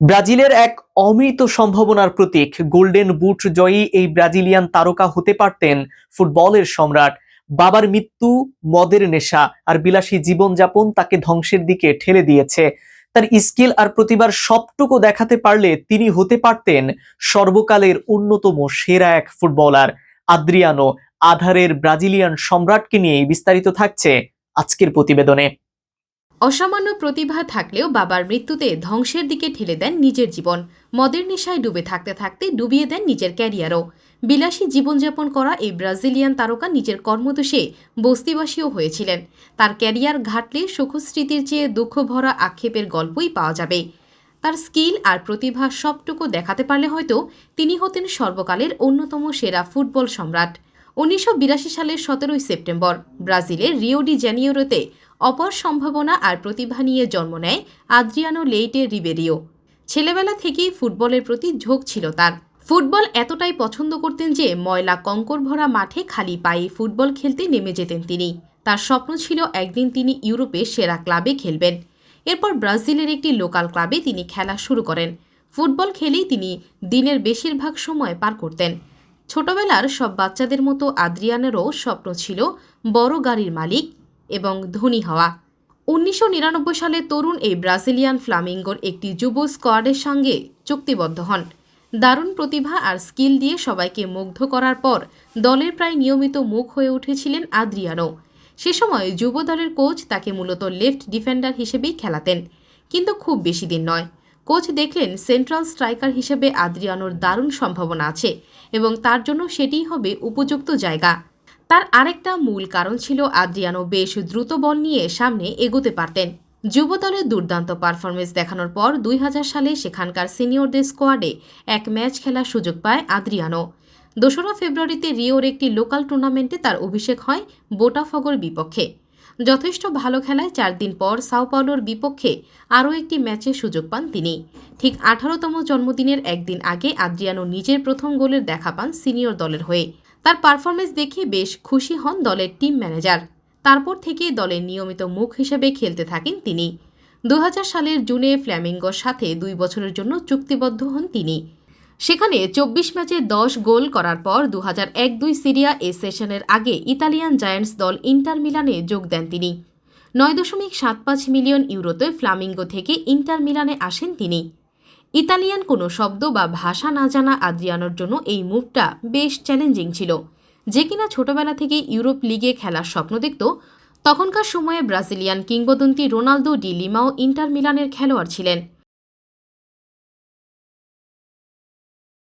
ব্রাজিলের এক অমৃত সম্ভাবনার প্রতীক, গোল্ডেন বুট জয়ী এই ব্রাজিলিয়ান তারকা হতে পারতেন ফুটবলের সম্রাট। বাবার মৃত্যু, মদের নেশা আর বিলাসী জীবনযাপন তাকে ধ্বংসের দিকে ঠেলে দিয়েছে। তার স্কিল আর প্রতিভার সবটুকু দেখাতে পারলে তিনি হতে পারতেন সর্বকালের অন্যতম সেরা এক ফুটবলার। আদ্রিয়ানো আধারের ব্রাজিলিয়ান সম্রাটকে নিয়ে বিস্তারিত থাকছে আজকের প্রতিবেদনে। অসামান্য প্রতিভা থাকলেও বাবার মৃত্যুতে ধ্বংসের দিকে ঠেলে দেন নিজের জীবন। মদের নেশায় ডুবে থাকতে থাকতে ডুবিয়ে দেন নিজের ক্যারিয়ারও। বিলাসী জীবনযাপন করা এই ব্রাজিলিয়ান তারকা নিজের কর্মদোষে বস্তিবাসীও হয়েছিলেন। তার ক্যারিয়ার ঘাটলে সুখস্মৃতির চেয়ে দুঃখ ভরা আক্ষেপের গল্পই পাওয়া যাবে। তার স্কিল আর প্রতিভা সবটুকু দেখাতে পারলে হয়তো তিনি হতেন সর্বকালের অন্যতম সেরা ফুটবল সম্রাট। উনিশশো বিরাশি সালের সতেরোই সেপ্টেম্বর, ব্রাজিলের রিও ডি জ্যানিওরোতে অপর সম্ভাবনা আর প্রতিভা নিয়ে জন্ম নেয় আদ্রিয়ানো লেইটে রিবেরিও। ছেলেবেলা থেকেই ফুটবলের প্রতি ঝোঁক ছিল তার। ফুটবল এতটাই পছন্দ করতেন যে ময়লা কঙ্কর ভরা মাঠে খালি পায়ে ফুটবল খেলতে নেমে যেতেন তিনি। তার স্বপ্ন ছিল একদিন তিনি ইউরোপে সেরা ক্লাবে খেলবেন। এরপর ব্রাজিলের একটি লোকাল ক্লাবে তিনি খেলা শুরু করেন। ফুটবল খেলেই তিনি দিনের বেশিরভাগ সময় পার করতেন। ছোটবেলার সব বাচ্চাদের মতো আদ্রিয়ানেরও স্বপ্ন ছিল বড় গাড়ির মালিক এবং ধনী হওয়া। উনিশশো নিরানব্বই সালে তরুণ এই ব্রাজিলিয়ান ফ্লামিঙ্গোর একটি যুব স্কোয়াডের সঙ্গে চুক্তিবদ্ধ হন। দারুণ প্রতিভা আর স্কিল দিয়ে সবাইকে মুগ্ধ করার পর দলের প্রায় নিয়মিত মুখ হয়ে উঠেছিলেন আদ্রিয়ানো। সে সময় যুব দলের কোচ তাকে মূলত লেফট ডিফেন্ডার হিসেবেই খেলাতেন, কিন্তু খুব বেশি দিন নয়। কোচ দেখলেন সেন্ট্রাল স্ট্রাইকার হিসেবে আদ্রিয়ানোর দারুণ সম্ভাবনা আছে এবং তার জন্য সেটিই হবে উপযুক্ত জায়গা। তার আরেকটা মূল কারণ ছিল আদ্রিয়ানো বেশ দ্রুত বল নিয়ে সামনে এগোতে পারতেন। যুব দলের দুর্দান্ত পারফরমেন্স দেখানোর পর দুই হাজার সালে সেখানকার সিনিয়রদের স্কোয়াডে এক ম্যাচ খেলার সুযোগ পায় আদ্রিয়ানো দোসরা ফেব্রুয়ারিতে রিওর একটি লোকাল টুর্নামেন্টে তার অভিষেক হয় বোটাফগর বিপক্ষে। যথেষ্ট ভালো খেলায় চার দিন পর সাও পাওলোর বিপক্ষে আরও একটি ম্যাচের সুযোগ পান তিনি। ঠিক আঠারোতম জন্মদিনের একদিন আগে আদ্রিয়ানো নিজের প্রথম গোলের দেখা পান সিনিয়র দলের হয়ে। তার পারফরমেন্স দেখে বেশ খুশি হন দলের টিম ম্যানেজার তারপর থেকে দলের নিয়মিত মুখ হিসেবে খেলতে থাকেন তিনি। দু হাজার সালের জুনে ফ্ল্যামিঙ্গোর সাথে দুই বছরের জন্য চুক্তিবদ্ধ হন তিনি। সেখানে চব্বিশ ম্যাচে দশ গোল করার পর দু এক দুই সিরিয়া এ সেশনের আগে ইতালিয়ান জায়ান্টস দল ইন্টার মিলানে যোগ দেন তিনি। নয় দশমিক সাত পাঁচ মিলিয়ন ইউরোতে ফ্লামিঙ্গো থেকে ইন্টার মিলানে আসেন তিনি। ইতালিয়ান কোনো শব্দ বা ভাষা না জানা আদ্রিয়ানোর জন্য এই মুভটা বেশ চ্যালেঞ্জিং ছিল। যে কিনা ছোটবেলা থেকে ইউরোপ লিগে খেলার স্বপ্ন দেখত, তখনকার সময়ে ব্রাজিলিয়ান কিংবদন্তি রোনালদো ডি লিমাও ইন্টার মিলানের খেলোয়াড় ছিলেন।